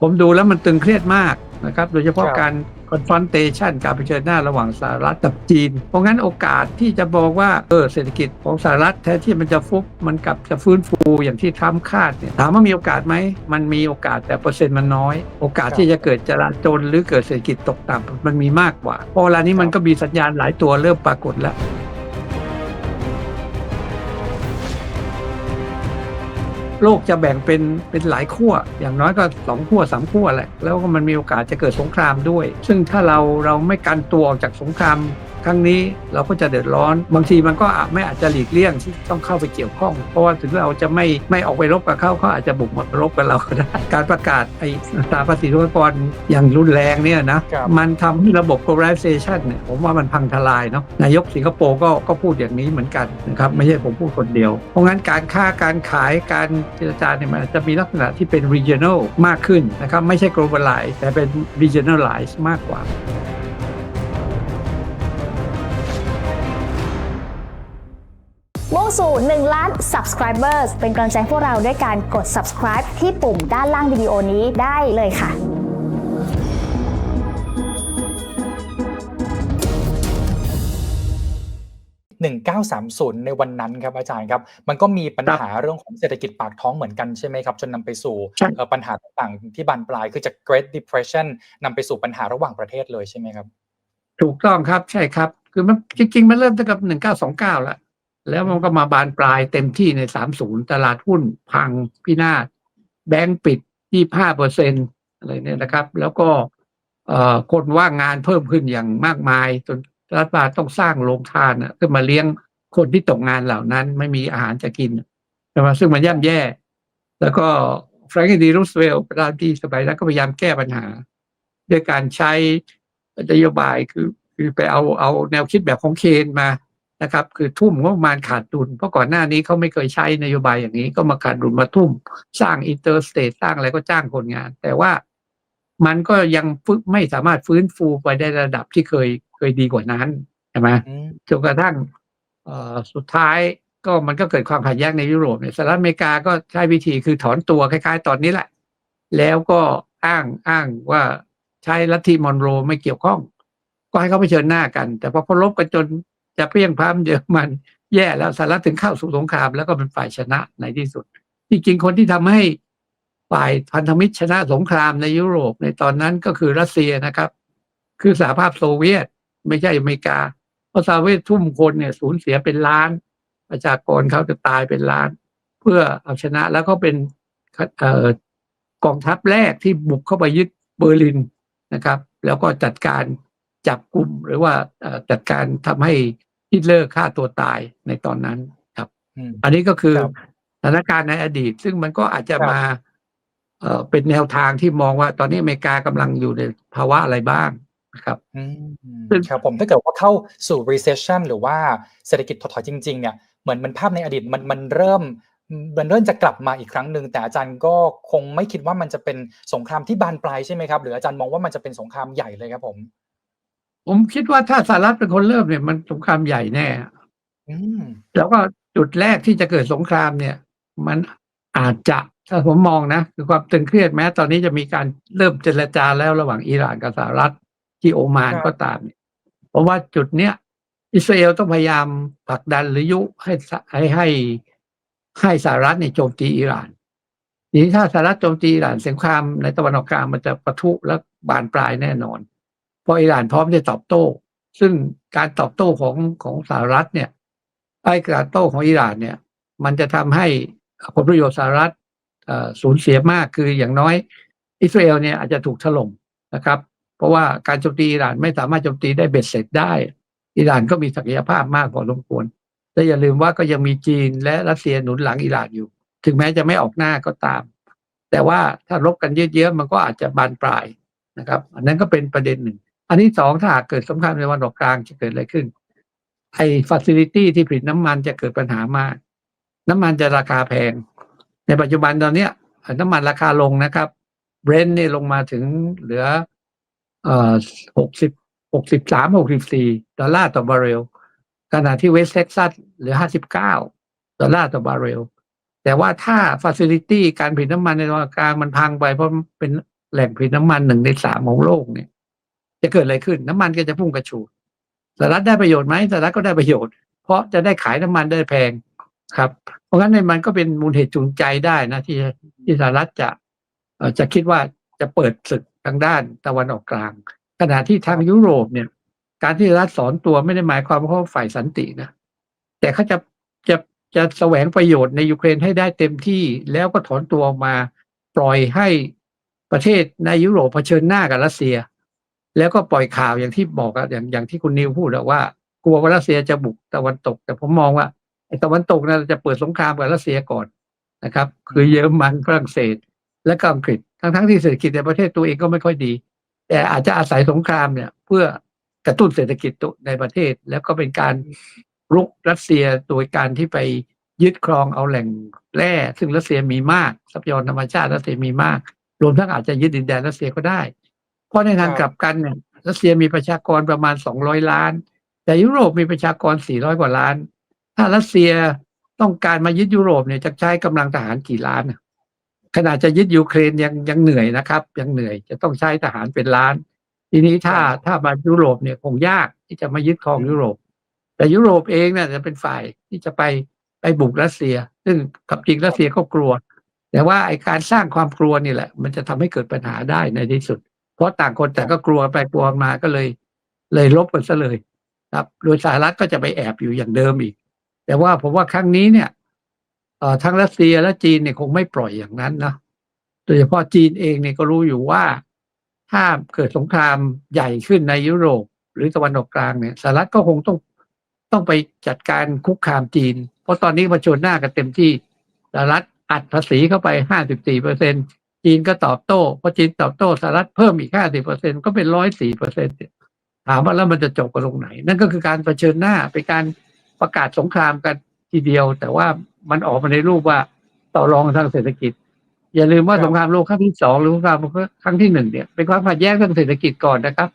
ผมดูแล้วมันตึงเครียดมากนะครับ โดยเฉพาะครับ การ confrontation การเผชิญหน้าระหว่างสหรัฐกับจีน เพราะงั้นโอกาสที่จะบอกว่าเออเศรษฐกิจของสหรัฐแท้ที่มันจะฟุบมันกลับจะฟื้นฟูอย่างที่ทรัมป์คาดเนี่ยถามว่ามีโอกาสไหมมันมีโอกาสแต่เปอร์เซ็นต์มันน้อย โอกาสที่จะเกิดจราจนหรือเกิดเศรษฐกิจตกต่ำมันมีมากกว่าเพราะเวลานี้มันก็มีสัญญาณหลายตัวเริ่มปรากฏแล้ว โลกจะแบ่งเป็นเป็นหลายขั้วอย่างน้อยก็สองขั้วสามขั้วแหละแล้วก็มันมีโอกาสจะเกิดสงครามด้วย ซึ่งถ้าเราเราไม่กันตัวออกจากสงคราม ครั้งนี้เราก็จะเดือดร้อน บางทีมันก็อาจไม่อาจจะหลีกเลี่ยงที่ต้องเข้าไปเกี่ยวข้อง เพราะว่าถึงเราจะไม่ไม่ออกไปรบกับเขาเขาอาจจะบุกมารบกับเราก็ได้การประกาศไอ้อัตราภาษีทุกรอย่างรุนแรงเนี่ยนะครับมันทำให้ระบบ globalization เนี่ยผมว่ามันพังทลายเนาะนายกสิงคโปร์ก็ก็พูดอย่างนี้เหมือนกันนะครับไม่ใช่ผมพูดคนเดียว เพราะงั้นการค้าการขายการเจรจาเนี่ยมันอาจจะมีลักษณะที่เป็น regional มากขึ้นนะครับไม่ใช่ globalize แต่เป็น regionalize มากกว่า สู่ 1 ล้าน subscribers เป็นกำลังใจให้พวกเราด้วยการกด subscribe ที่ปุ่มด้านล่างวิดีโอนี้ได้เลยค่ะ1930 ในวันนั้นครับอาจารย์ครับ มันก็มีปัญหาเรื่องของเศรษฐกิจปากท้องเหมือนกันใช่ไหมครับ จนนำไปสู่ใช่เอ่อปัญหาต่างๆที่บานปลายคือจาก Great Depression นำไปสู่ปัญหาระหว่างประเทศเลยใช่ไหมครับ ถูกต้องครับใช่ครับ คือมันจริงๆ มันเริ่มตั้งแต่หนึ่งเก้าสองเก้าแล้ว แล้วมันก็มาบานปลายเต็มที่ในสามศูนย์ตลาดหุ้นพังพินาศแบงก์ปิดยี่ห้าเปอร์เซ็นอะไรเนี่ยนะครับ แล้วก็คนว่างงานเพิ่มขึ้นอย่างมากมาย จนรัฐบาลต้องสร้างโรงทานขึ้นมาเลี้ยงคนที่ตกงานเหล่านั้นไม่มีอาหารจะกินใช่ไหมซึ่งมันย่ำแย่ แล้วก็แฟรงก์ดีรูสเวลล์ประธานาธิบดีสมัยนั้นก็พยายามแก้ปัญหา ด้วยการใช้นโยบายคือคือไปเอาเอาแนวคิดแบบของเคนมา นะครับ คือทุ่มงบประมาณขาดดุลเพราะก่อนหน้านี้เขาไม่เคยใช้นโยบายอย่างนี้ ก็มาขาดดุลมาทุ่ม สร้างอินเตอร์สเตทสร้างอะไรก็จ้างคนงาน แต่ว่ามันก็ยังฟื้นไม่สามารถฟื้นฟูไปได้ระดับที่เคยเคยดีกว่านั้นใช่ไหมอืมจนกระทั่งเอ่อสุดท้ายก็มันก็เกิดความขัดแย้งในยุโรปเนี่ยสหรัฐอเมริกาก็ใช้วิธีคือถอนตัวคล้ายๆ ตอนนี้แหละ แล้วก็อ้างอ้างว่าใช้ลัทธิมอนโรไม่เกี่ยวข้อง ก็ให้เขาไปเผชิญหน้ากัน แต่พอเขารบกันจน จะเพียงพร้ำเยอรมันแย่แล้วสหรัฐถึงเข้าสู่สงคราม แล้วก็เป็นฝ่ายชนะในที่สุดจริงๆคนที่ทำให้ฝ่ายพันธมิตรชนะสงครามในยุโรปในตอนนั้นก็คือรัสเซียนะครับ คือสหภาพโซเวียตไม่ใช่อเมริกา เพราะโซเวียตทุ่มคนเนี่ยสูญเสียเป็นล้าน ประชากรเขาจะตายเป็นล้าน เพื่อเอาชนะแล้วก็เป็นออกองทัพแรกที่บุกเข้าไปยึดเบอร์ลินนะครับ แล้วก็จัดการจับกลุ่มหรือว่าจัดการทำให้ ฮิตเลอร์ฆ่าตัวตายในตอนนั้นครับอืมอันนี้ก็คือครับสถานการณ์ในอดีต ซึ่งมันก็อาจจะครับมาเอ่อเป็นแนวทางที่มองว่า ตอนนี้อเมริกากำลังอยู่ในภาวะอะไรบ้างนะครับอืมซึ่งครับผมถ้าเกิดว่าเข้าสู่ recession หรือว่าเศรษฐกิจถดถอยจริง ๆ เนี่ยเหมือนมันภาพในอดีตมันมันเริ่มมันเริ่มจะกลับมาอีกครั้งหนึ่งแต่อาจารย์ก็คงไม่คิดว่ามันจะเป็นสงครามที่บานปลายใช่ไหมครับ หรืออาจารย์มองว่ามันจะเป็นสงครามใหญ่เลยครับผม ผมคิดว่าถ้าสหรัฐเป็นคนเริ่มเนี่ยมันสงครามใหญ่แน่ อืมแล้วก็จุดแรกที่จะเกิดสงครามเนี่ย มันอาจจะถ้าผมมองนะคือความตึงเครียดแม้ ตอนนี้จะมีการเริ่มเจรจาแล้วระหว่างอิหร่านกับสหรัฐที่โอมานครับก็ตามเนี่ยเพราะว่าจุดเนี้ยอิสราเอลต้องพยายามผลักดันหรือยุให้สให้ให้ให้สหรัฐในยโจมตีอิหร่านทีนี้ถ้าสหรัฐโจมตีอิหร่านสงครามในตะวันออกกลางมันจะปะทุและบานปลายแน่นอนเพ ราะอิหร่านพร้อมจะตอบโต้ ซึ่งการตอบโต้ของของสหรัฐเนี่ยไอ้การโต้ของอิหร่านเนี่ย มันจะทำให้ผลประโยชน์สหรัฐสูญเสียมากคืออย่างน้อย อิสราเอลเนี่ยอาจจะถูกถล่มนะครับ เพราะว่าการโจมตีอิหร่านไม่สามารถโจมตีได้เบ็ดเสร็จได้ อิหร่านก็มีศักยภาพมากพอสมควรและอย่าลืมว่าก็ยังมีจีนและรัสเซียหนุนหลังอิหร่านอยู่ ถึงแม้จะไม่ออกหน้าก็ตาม แต่ว่าถ้ารบกันเยอะๆมันก็อาจจะบานปลายนะครับ อันนั้นก็เป็นประเด็นหนึ่ง อันที่สองถ้าหากเกิดสงครามในวันออกกลางจะเกิดอะไรขึ้น ไอ้ฟ a ซิลิตี้ที่ผลิตน้ำมันจะเกิดปัญหามาก น้ำมันจะราคาแพง ในปัจจุบันตอนเนี้ย น้ำมันราคาลงนะครับเบรนท์นี่ลงมาถึงเหลือเอ่อหกสิบหกสิบสามหกสิบสี่ดอลลาร์ต่อบาร์เรลขณะที่เวสเท็กซัสเหลือห้าสิบเก้าดอลลาร์ต่อบาร์เรลแต่ว่าถ้าฟ a ซิลิตี้การผลิตน้ำมันในตะวันกกลางมันพังไปเพราะเป็นแหล่งผลิตน้ำมันหนึ่งในสามของโลกเนี่ย จะเกิดอะไรขึ้น น้ำมันก็จะพุ่งกระฉูดสหรัฐได้ประโยชน์ไหมสหรัฐก็ได้ประโยชน์ เพราะจะได้ขายน้ำมันได้แพงครับ เพราะงั้นในมันก็เป็นมูลเหตุจูงใจได้นะที่ที่สหรัฐจะจะคิดว่าจะเปิดศึกทางด้านตะวันออกกลาง ขณะที่ทางยุโรปเนี่ย การที่รัฐสอนตัวไม่ได้หมายความว่าเขาฝ่ายสันตินะ แต่เขาจะจะจะแสวงประโยชน์ในยูเครนให้ได้เต็มที่แล้วก็ถอนตัวออกมาปล่อยให้ประเทศในยุโรปเผชิญหน้ากับรัสเซีย แล้วก็ปล่อยข่าวอย่างที่บอกอะอย่างอย่างที่คุณนิวพูดอะว่า กลัวว่ารัสเซียจะบุกตะวันตก แต่ผมมองว่าไอ้ตะวันตกนะจะเปิดสงครามกับรัสเซียก่อนนะครับ คือเยอรมันฝรั่งเศส และก็อังกฤษทั้งทั้งที่เศรษฐกิจในประเทศตัวเองก็ไม่ค่อยดี แต่อาจจะอาศัยสงครามเนี่ย เพื่อกระตุ้นเศรษฐกิจตัวในประเทศ แล้วก็เป็นการรุกรัสเซียโดยการที่ไปยึดครองเอาแหล่งแร่ซึ่งรัสเซียมีมากทรัพยากรธรรมชาติรัสเซียมีมาก รวมทั้งอาจจะยึดดินแดนรัสเซียก็ได้ เพราะในทางกลับกันเนี่ยรัสเซียมีประชากรประมาณ200ล้าน แต่ยุโรปมีประชากร400กว่าล้าน ถ้ารัสเซียต้องการมายึดยุโรปเนี่ยจะใช้กำลังทหารกี่ล้านน่ะขนาดจะยึดยูเครนยังยังเหนื่อยนะครับ ยังเหนื่อยจะต้องใช้ทหารเป็นล้าน ทีนี้ถ้าถ้ามายุโรปเนี่ยคงยากที่จะมายึดครองยุโรป แต่ยุโรปเองเนี่ยจะเป็นฝ่ายที่จะไปไปบุกรัสเซีย ซึ่งกับจริงรัสเซียก็กลัว แต่ว่าไอการสร้างความกลัวนี่แหละ มันจะทำให้เกิดปัญหาได้ในที่สุด เพราะต่างคนแต่างก็กลัวไปกลัวมาก็เลย เลยลบกันซะเลยครับ โดยสหรัฐก็จะไปแอบอยู่อย่างเดิมอีก แต่ว่าผมว่าครั้งนี้เนี่ยเอ่อทั้งรัสเซียและจีนเนี่ยคงไม่ปล่อยอย่างนั้นนะโดยเฉพาะจีนเองเนี่ยก็รู้อยู่ว่าถ้าเกิดสงครามใหญ่ขึ้นในยุโรป หรือตะวันออกกลางเนี่ยสหรัฐก็คงต้องต้องไปจัดการคุกคามจีน เพราะตอนนี้มาชนหน้ากันเต็มที่สหรัฐอัดภาษีเข้าไปห้าสิบสี่เปอร์เซ็น จีนก็ตอบโต้พอจีนตอบโต้สหรัฐเพิ่มอีกห้าสิบเปอร์เซ็นก็เป็นร้อยสี่เปอร์เซ็นถามว่าแล้วมันจะจบกันลงไหน นั่นก็คือการเผชิญหน้าเป็นการประกาศสงครามกันทีเดียว แต่ว่ามันออกมาในรูปว่าต่อรองทางเศรษฐกิจ อย่าลืมว่าครับสงครามโลกครั้งที่สองหรือสงครามโลกครั้งที่หนึ่งเนี่ยเป็นความขัดแย้งทางเศรษฐกิจก่อนนะครับ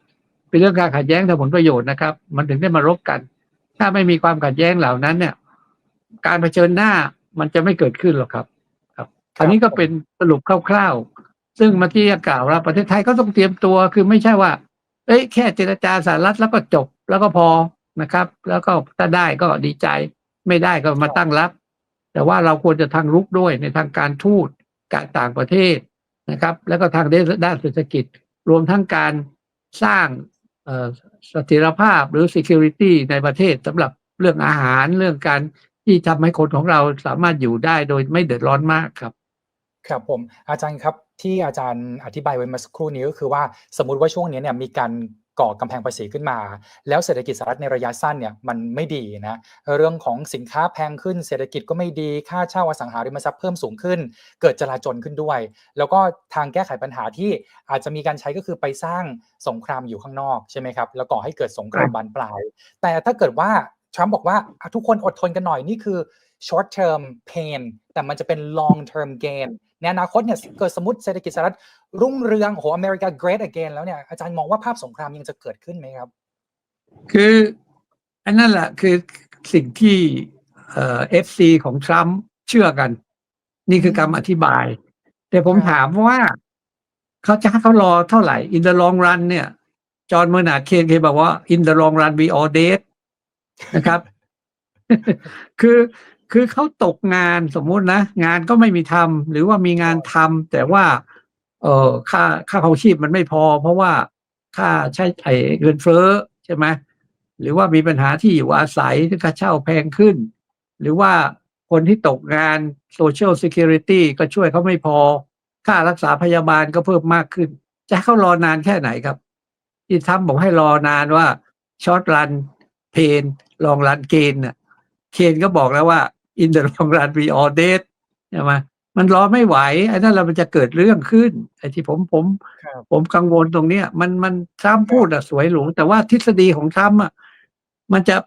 เป็นเรื่องการขัดแย้งทางผลประโยชน์นะครับ มันถึงได้มารบกัน ถ้าไม่มีความขัดแย้งเหล่านั้นเนี่ย การเผชิญหน้ามันจะไม่เกิดขึ้นหรอกครับครับ อันนี้ก็เป็นสรุปคร่าวๆ ซึ่งเมื่อกี้กล่าวว่าประเทศไทยก็ต้องเตรียมตัว คือไม่ใช่ว่า เอ้ยแค่เจรจาสหรัฐแล้วก็จบแล้วก็พอนะครับ แล้วก็ถ้าได้ก็ดีใจ ไม่ได้ก็มาตั้งรับ แต่ว่าเราควรจะทางรุกด้วยในทางการทูตการต่างประเทศนะครับ แล้วก็ทางด้านเศรษฐกิจ รวมทั้งการสร้างเอ่อเสถียรภาพหรือ security ในประเทศสำหรับเรื่องอาหารเรื่องการที่ทำให้คนของเราสามารถอยู่ได้โดยไม่เดือดร้อนมากครับ ครับผมอาจารย์ครับที่อาจารย์อธิบายไว้เมื่อสักครู่นี้ก็คือว่าสมมติว่าช่วงนี้เนี่ยมีการก่อกำแพงภาษีขึ้นมา แล้วเศรษฐกิจสหรัฐในระยะสั้นเนี่ยมันไม่ดีนะเรื่องของสินค้าแพงขึ้นเศรษฐกิจก็ไม่ดีค่าเช่าอสังหาริมทรัพย์เพิ่มสูงขึ้น เกิดจลาจลขึ้นด้วย แล้วก็ทางแก้ไขปัญหาที่อาจจะมีการใช้ก็คือไปสร้างสงครามอยู่ข้างนอกใช่ไหมครับแล้วก่อให้เกิดสงครามบานปลาย แต่ถ้าเกิดว่าทรัมป์บอกว่าทุกคนอดทนกันหน่อยนี่คือ short term pain แต่มันจะเป็น long term gain ในอนาคตเนี่ยเกิดสมมติเศรษฐกิจสหรัฐรุ่งเรืองโหอเมริกา great again แล้วเนี่ยอาจารย์มองว่าภาพสงครามยังจะเกิดขึ้นไหมครับ คืออันนั้นแหละคือสิ่งที่เอฟซีของทรัมป์เชื่อกัน นี่คือคำอธิบาย แต่ผมถามว่าเขาจะให้เขารอเท่าไหร่ in the long run เนี่ยจอห์นเมอร์นาเคนเคยบอกว่า in the long run we all dead นะครับ คือ คือเขาตกงานสมมุตินะ งานก็ไม่มีทำหรือว่ามีงานทำแต่ว่า เออค่าค่าของชีพมันไม่พอ เพราะว่าค่าใช้ไอ้เงินเฟ้อใช่ไหมหรือว่ามีปัญหาที่อยู่อาศัยที่ค่าเช่าแพงขึ้น หรือว่าคนที่ตกงาน Social Security ก็ช่วยเขาไม่พอ ค่ารักษาพยาบาลก็เพิ่มมากขึ้น จะให้เขารอนานแค่ไหนครับ ที่ทำบอกให้รอนานว่าช็อตรันเพนลองรันเกนน่ะเคนก็บอกแล้วว่า in the long run we all dead ใช่ไหมมันรอไม่ไหวไอ้นั่นเรามันจะเกิดเรื่องขึ้นไอ้ที่ผมผมครับผมกังวลตรงเนี้ย มันมันทรัมป์พูดอะสวยหรูแต่ว่าทฤษฎีของทรัมป์อะมันจะ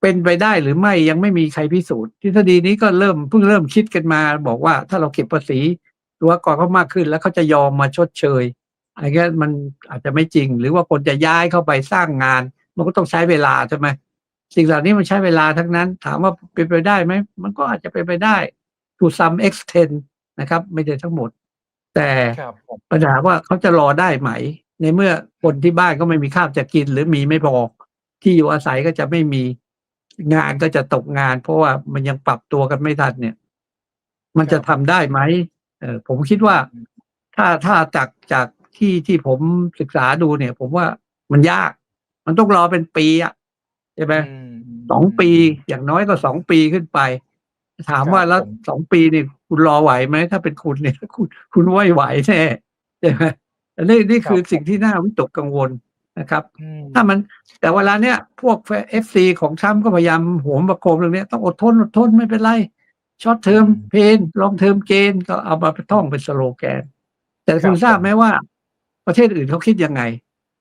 เป็นไปได้หรือไม่ยังไม่มีใครพิสูจน์ ทฤษฎีนี้ก็เริ่มเพิ่งเริ่มคิดกันมา บอกว่าถ้าเราเก็บภาษีตัวก่อนเขามากขึ้น แล้วเขาจะยอมมาชดเชยอันนี้มันอาจจะไม่จริง หรือว่าคนจะย้ายเข้าไปสร้างงาน มันก็ต้องใช้เวลาใช่ไหม สิ่งเหล่านี้มันใช้เวลาทั้งนั้น ถามว่าเป็นไปได้ไหมมันก็อาจจะเป็นไปได้ to some extent นะครับ ไม่ได้ทั้งหมด แต่ครับผมปัญหาว่าเขาจะรอได้ไหม ในเมื่อคนที่บ้านก็ไม่มีข้าวจะกิน หรือมีไม่พอที่อยู่อาศัยก็จะไม่มีงานก็จะตกงาน เพราะว่ามันยังปรับตัวกันไม่ทันเนี่ย มันจะทำได้ไหมเออผมคิดว่าถ้าถ้าจากจากที่ที่ผมศึกษาดูเนี่ย ผมว่ามันยาก มันต้องรอเป็นปีอะ ใช่ไหมอืมสองปีอย่างน้อยก็สองปีขึ้นไป ถามว่าครับแล้วผมสองปีนี่คุณรอไหวไหมถ้าเป็นคุณเนี่ยคุณคุณไม่ไหวแน่ใช่ไหมอันนี้นี่คือสิ่งที่น่าวิตกกังวลนะครับอืมถ้ามันแต่เวลาเนี้ยพวกเอฟซีของทรัมป์ก็พยายามโหมประโคมเรื่องเนี้ยต้องอดทนอดทนไม่เป็นไรช็อตเทอมเพนลองเทอมเกนก็เอามาท่องเป็นสโลแกน แต่คุณทราบไหมว่า ประเทศอื่นเขาคิดยังไง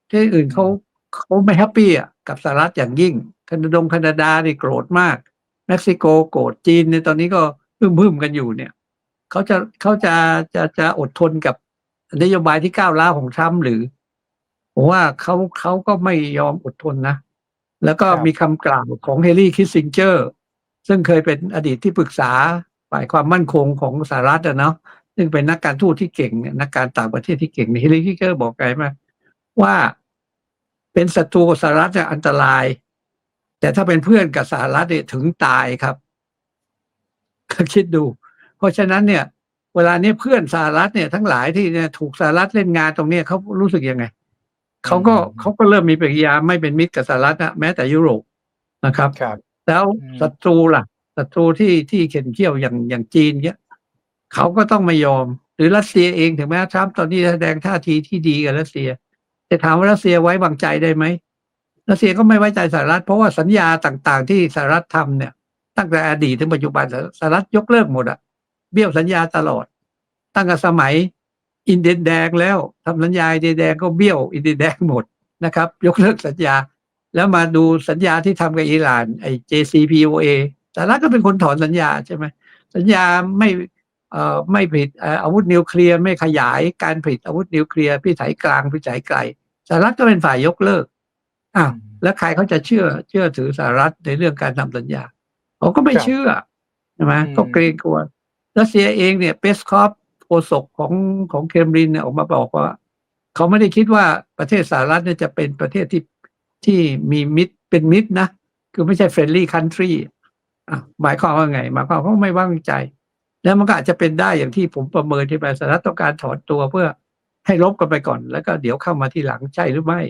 ประเทศอื่นเขาเขาไม่แฮปปี้อะ กับสหรัฐอย่างยิ่งแคนาดงแคนาดานี่โกรธมากเม็กซิโกโกรธจีนในยตอนนี้ก็พึ่มพึ่มๆกันอยู่เนี่ยเขาจะเขาจะจะจะอดทนกับนโยบายที่ก้าวร้าวของทรัมป์หรือผมว่าเขาเขาก็ไม่ยอมอดทนนะ แล้วก็ครับมีคำกล่าวของเฮลี่คิสซิงเจอร์ ซึ่งเคยเป็นอดีตที่ปรึกษาฝ่ายความมั่นคงของสหรัฐอะเนาะซึ่งเป็นนักการทูตที่เก่งเนี่ยนักการต่างประเทศที่เก่งเฮลี่คิสซิงเจอร์บอกไงมาว่า เป็นศัตรูกับสหรัฐเนี่ยอันตราย แต่ถ้าเป็นเพื่อนกับสหรัฐเนี่ยถึงตายครับก็คิดดู เพราะฉะนั้นเนี่ย เวลานี้เพื่อนสหรัฐเนี่ยทั้งหลายที่เนี่ยถูกสหรัฐเล่นงานตรงเนี้ยเขารู้สึกยังไงเขาก็อืมเขาก็เริ่มมีปฏิกิริยาไม่เป็นมิตรกับสหรัฐนะแม้แต่ยุโรปนะครับครับ แล้วอืมศัตรูล่ะศัตรูที่ที่เข็นเขี้ยวอย่างอย่างจีนเนี้ยเขาก็ต้องไม่ยอม หรือรัสเซียเองถึงแม้ทรัมป์ตอนนี้แสดงท่าทีที่ดีกับรัสเซีย แต่ถามว่ารัสเซียไว้วางใจได้ไหมรัสเซียก็ไม่ไว้ใจสหรัฐ เพราะว่าสัญญาต่างๆ ที่สหรัฐทำเนี่ย ตั้งแต่อดีตถึงปัจจุบันสหรัฐยกเลิกหมดอะเบี้ยวสัญญาตลอด ตั้งแต่สมัยอินเดียแดงแล้วทำสัญญาอินเดียแดงก็เบี้ยวอินเดียแดงหมดนะครับ ยกเลิกสัญญา แล้วมาดูสัญญาที่ทำกับอิหร่านไอ้ JCPOA สหรัฐก็เป็นคนถอนสัญญาใช่ไหมสัญญาไม่ ไม่ผลิตเอ่ออาวุธนิวเคลียร์ไม่ขยายการผลิตอาวุธนิวเคลียร์พิสัยกลางพิสัยไกลสหรัฐก็เป็นฝ่ายยกเลิกอ้าวแล้วใครเขาจะเชื่อเชื่อถือสหรัฐในเรื่องการทำสัญญาเขาก็ไม่ครับเชื่อใช่ไหมอืมก็เกรงกลัวรัสเซียเองเนี่ยเปสคอฟโฆษกของของเคมรินเนี่ยออกมาบอกว่า เขาไม่ได้คิดว่าประเทศสหรัฐเนี่ยจะเป็นประเทศที่ที่มีมิตรเป็นมิตรนะ คือไม่ใช่เฟรนลี่คันทรีอะหมายความว่าไง หมายความว่าเขาไม่ไว้วางใจ แล้วมันก็อาจจะเป็นได้อย่างที่ผมประเมินที่ไปสหรัฐต้องการถอนตัวเพื่อให้ลบกันไปก่อน แล้วก็เดี๋ยวเข้ามาทีหลังใช่หรือไม่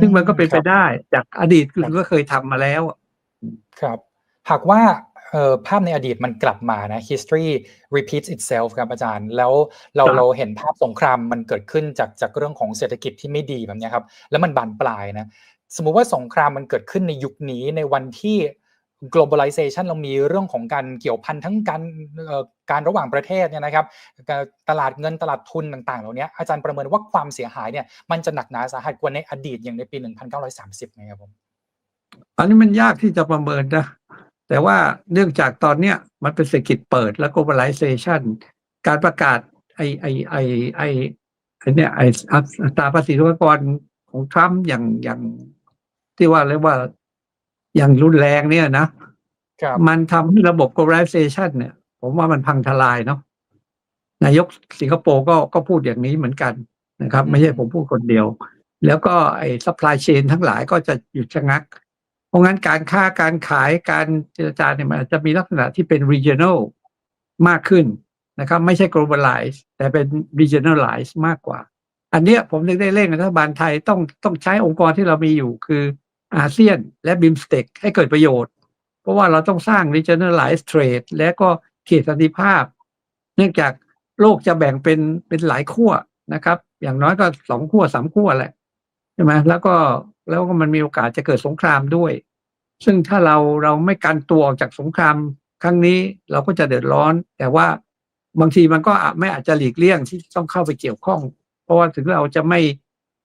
ซึ่งมันก็เป็นไปครับได้จากอดีตครับคุณก็เคยทำมาแล้วอะครับ หากว่าเอ่อภาพในอดีตมันกลับมานะ history repeats itself ครับอาจารย์ แล้วเราครับเราเห็นภาพสงครามมันเกิดขึ้นจากจากเรื่องของเศรษฐกิจที่ไม่ดีแบบเนี้ยครับ แล้วมันบานปลายนะ สมมุติว่าสงครามมันเกิดขึ้นในยุคนี้ในวันที่ globalization เรามีเรื่องของการเกี่ยวพันทั้งการเอ่อการระหว่างประเทศเนี่ยนะครับตลาดเงินตลาดทุนต่าง ๆ เหล่านี้อาจารย์ประเมินว่าความเสียหายเนี่ยมันจะหนักหนาสาหัสกว่าในอดีตอย่างในปี 1930ไหมครับผมอันนี้มันยากที่จะประเมินนะแต่ว่าเนื่องจากตอนเนี้ยมันเป็นเศรษฐกิจเปิดและ globalization การประกาศไอไอไอไอไอเนี่ยไออัตราภาษีทุกกรของทรัมป์อย่างอย่างที่ว่าเรียกว่า อย่างรุนแรงเนี่ยนะครับมันทำให้ระบบ globalization เนี่ย ผมว่ามันพังทลายเนาะนายกสิงคโปร์ก็ก็พูดอย่างนี้เหมือนกันนะครับ ไม่ใช่ผมพูดคนเดียว แล้วก็ไอ้ supply chain ทั้งหลายก็จะหยุดชะงัก เพราะงั้นการค้าการขายการเจรจาเนี่ยมันอาจจะมีลักษณะที่เป็น regional มากขึ้นนะครับ ไม่ใช่ globalize แต่เป็น regionalize มากกว่า อันเนี้ยผมถึงได้เร่งรัฐบาลไทยต้องต้องใช้องค์กรที่เรามีอยู่คือ อาเซียนและบิมสเต็กให้เกิดประโยชน์ เพราะว่าเราต้องสร้าง regionalized trade และก็เขตสันติภาพ เนื่องจากโลกจะแบ่งเป็นเป็นหลายขั้วนะครับ อย่างน้อยก็สองขั้วสามขั้วแหละใช่ไหมแล้วก็แล้วก็มันมีโอกาสจะเกิดสงครามด้วย ซึ่งถ้าเราเราไม่กันตัวออกจากสงครามครั้งนี้เราก็จะเดือดร้อน แต่ว่าบางทีมันก็ไม่อาจจะหลีกเลี่ยงที่ต้องเข้าไปเกี่ยวข้อง เพราะว่าถึงเราจะไม่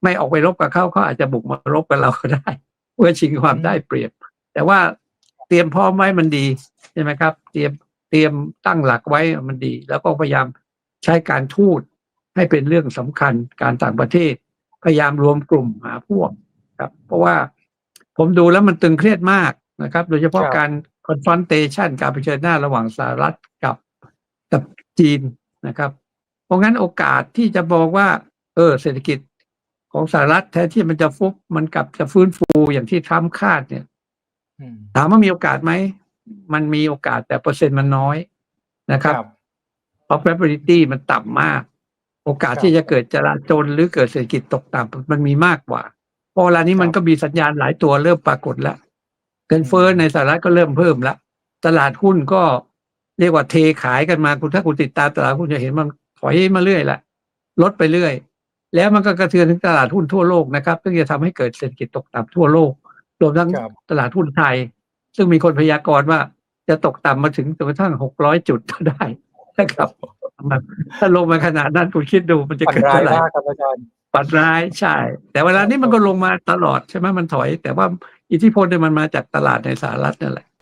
ไม่ออกไปรบกับเขาเขาอาจจะบุกมารบกับเราก็ได้ เพื่อชิงความได้เปรียบ แต่ว่าเตรียมพร้อมไว้มันดีใช่ไหมครับ เตรียมเตรียมตั้งหลักไว้มันดี แล้วก็พยายามใช้การทูตให้เป็นเรื่องสำคัญการต่างประเทศ พยายามรวมกลุ่มหาพวกครับ เพราะว่าผมดูแล้วมันตึงเครียดมากนะครับ โดยเฉพาะครับการ confrontation การเผชิญหน้าระหว่างสหรัฐกับกับจีนนะครับราะงั้นโอกาสที่จะบอกว่า เออ เศรษฐกิจ ของสหรัฐแท้ที่มันจะฟุบมันกลับจะฟื้นฟูอย่างที่ทรัมป์คาดเนี่ยอืมถามว่ามีโอกาสไหม มันมีโอกาสแต่เปอร์เซ็นต์มันน้อยนะครับ probability มันต่ำมาก โอกาสครับที่จะเกิดจราจนหรือเกิดเศรษฐกิจตกต่ำมันมีมากกว่าเพอเวลานี้มันครับก็มีสัญญาณหลายตัวเริ่มปรากฏแล้วเงินเฟ้ออืมในสหรัฐก็เริ่มเพิ่มแล้วตลาดหุ้นก็เรียกว่าเทขายกันมาคุณถ้าคุณติดตามตลาดหุ้นจะเห็นมันถอยมาเรื่อยละลดไปเรื่อย แล้วมันก็กระเทือนถึงตลาดหุ้นทั่วโลกนะครับซึ่งจะทำให้เกิดเศรษฐกิจตกต่ำทั่วโลก รวมทั้งครับตลาดหุ้นไทย ซึ่งมีคนพยากรณ์ว่าจะตกต่ำมาถึงจนกระทั่งหกร้อยจุดก็ได้นะครับถ้าลงมาขนาดนั้นคุณคิดดูมันจะฝันเกิดร้ายเท่าไหร่มากครับอาจารย์ปัดร้ายใช่ แต่เวลานี้มันก็ลงมาตลอดใช่ไหมมันถอย แต่ว่าอิทธิพลเนี่ยมันมาจากตลาดในสหรัฐนั่นแหละ